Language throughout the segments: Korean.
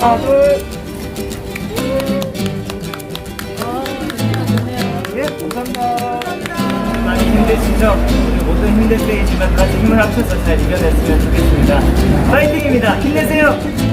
하나, 둘. 예, 감사합니다. 많이 힘드시죠? 모든 힘들 때이지만 같이 힘을 합쳐서 잘 이겨냈으면 좋겠습니다. 파이팅입니다. 힘내세요.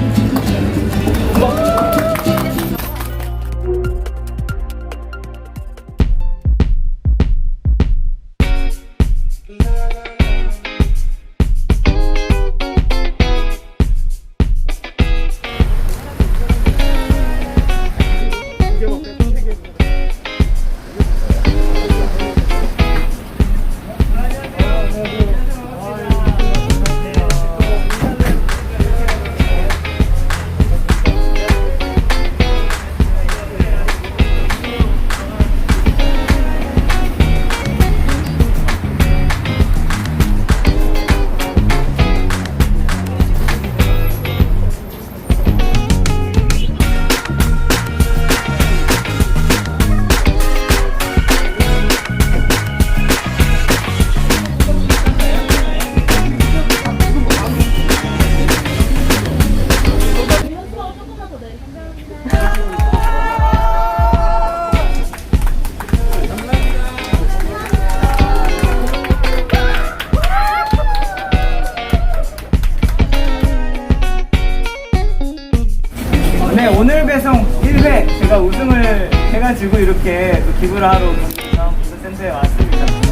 네, 오늘 배송 1회 제가 우승을 해가지고 이렇게 또 기부를 하러 경기장 센터에 왔습니다.